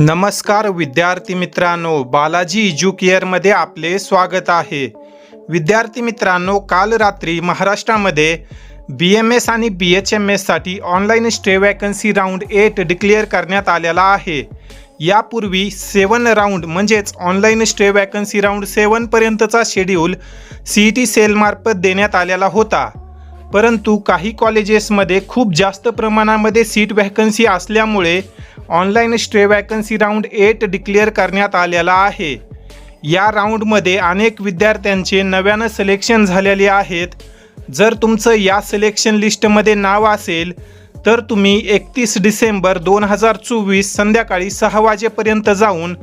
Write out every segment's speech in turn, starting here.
नमस्कार विद्यार्थी मित्रांनो बालाजी एज्युकेअरमध्ये आपले स्वागत आहे. विद्यार्थी मित्रांनो काल रात्री महाराष्ट्रामध्ये बी एम एस आणि B H M एससाठी online stray vacancy round eight declare करण्यात आलेला आहे. यापूर्वी सेवन राऊंड म्हणजेच ऑनलाईन स्टे वॅकन्सी राऊंड सेवनपर्यंतचा शेड्यूल सी ई टी सेलमार्फत देण्यात आलेला होता. परंतु काही कॉलेजेसमध्ये खूप जास्त प्रमाणामध्ये सीट व्हॅकन्सी असल्यामुळे online stray vacancy round eight declare करण्यात आलेला आहे. या राऊंडमध्ये अनेक विद्यार्थ्यांचे नव्यानं सिलेक्शन झालेले आहेत. जर तुमचं या सिलेक्शन लिस्टमध्ये नाव असेल तर तुम्ही एकतीस डिसेंबर दोन हजार चोवीस संध्याकाळी सहा वाजेपर्यंत जाऊन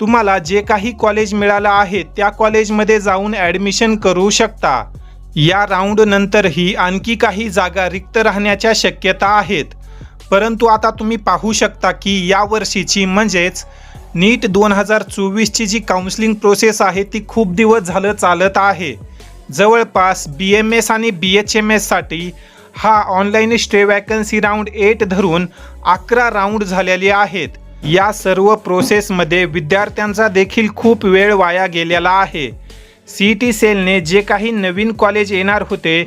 तुम्हाला जे काही कॉलेज मिळालं आहे त्या कॉलेजमध्ये जाऊन ॲडमिशन करू शकता. या राऊंड नंतरही आणखी काही जागा रिक्त राहण्याच्या शक्यता आहेत. परंतु आता तुम्ही पाहू शकता की या वर्षीची म्हणजेच नीट दोन हजार चोवीसची जी काउन्सिलिंग प्रोसेस आहे ती खूप दिवस झालं चालत आहे. जवळपास बी एम एस आणि बी एच एम एससाठी हा online stay vacancy round eight धरून अकरा राऊंड झालेले आहेत. या सर्व प्रोसेसमध्ये विद्यार्थ्यांचा देखील खूप वेळ वाया गेलेला आहे. सी टी सेलने जे काही नवीन कॉलेज येणार होते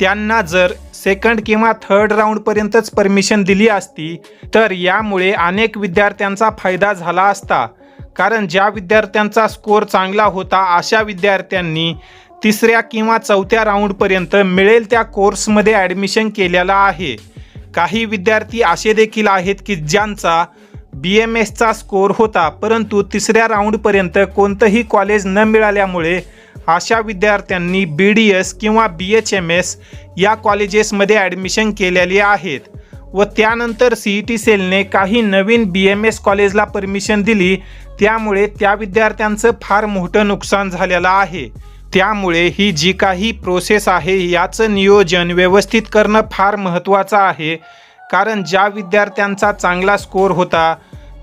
त्यांना जर सेकंड किंवा थर्ड राऊंडपर्यंतच परमिशन दिली असती तर यामुळे अनेक विद्यार्थ्यांचा फायदा झाला असता. कारण ज्या विद्यार्थ्यांचा स्कोअर चांगला होता अशा विद्यार्थ्यांनी तिसऱ्या किंवा चौथ्या राऊंडपर्यंत मिळेल त्या कोर्समध्ये ॲडमिशन केलेला आहे. काही विद्यार्थी असे देखील आहेत की ज्यांचा बी एम एसचा स्कोअर होता परंतु तिसऱ्या राऊंडपर्यंत कोणतंही कॉलेज न मिळाल्यामुळे अशा विद्यार्थ्यांनी बी डी एस किंवा बी एच एम एस या कॉलेजेसमध्ये ॲडमिशन केलेली आहेत. व त्यानंतर सी ई टी सेलने काही नवीन बी एम एस कॉलेजला परमिशन दिली. त्यामुळे त्या विद्यार्थ्यांचं फार मोठं नुकसान झालेलं आहे. त्यामुळे ही जी काही प्रोसेस आहे याचं नियोजन व्यवस्थित करणं फार महत्त्वाचं आहे. कारण ज्या विद्यार्थ्यांचा चांगला स्कोअर होता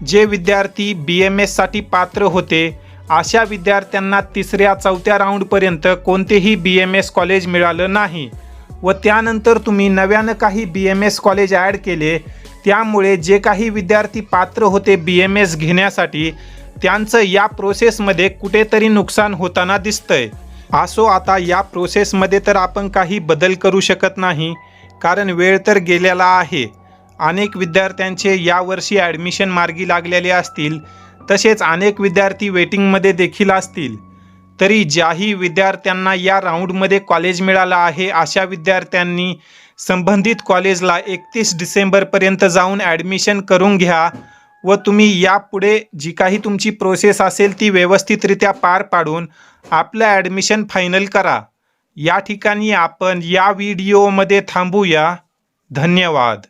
जे विद्यार्थी बी एम एससाठी पात्र होते अशा विद्यार्थ्यांना तिसऱ्या चौथ्या राऊंडपर्यंत कोणतेही बी एम एस कॉलेज मिळालं नाही. व त्यानंतर तुम्ही नव्यानं काही B M S college add केले त्यामुळे जे काही विद्यार्थी पात्र होते बी एम एस घेण्यासाठी त्यांचं या प्रोसेसमध्ये कुठेतरी नुकसान होताना दिसतंय. असो आता या प्रोसेसमध्ये तर आपण काही बदल करू शकत नाही कारण वेळ तर गेलेला आहे. अनेक विद्यार्थ्यांचे यावर्षी ॲडमिशन मार्गी लागलेले असतील तसेच अनेक विद्यार्थी वेटिंगमध्ये देखील असतील. तरी ज्याही विद्यार्थ्यांना या राऊंडमध्ये कॉलेज मिळालं आहे अशा विद्यार्थ्यांनी संबंधित कॉलेजला एकतीस डिसेंबरपर्यंत जाऊन ॲडमिशन करून घ्या व तुम्ही यापुढे जी काही तुमची प्रोसेस असेल ती व्यवस्थितरित्या पार पाडून आपलं ॲडमिशन फायनल करा. या ठिकाणी आपण या व्हिडिओमध्ये थांबूया. धन्यवाद.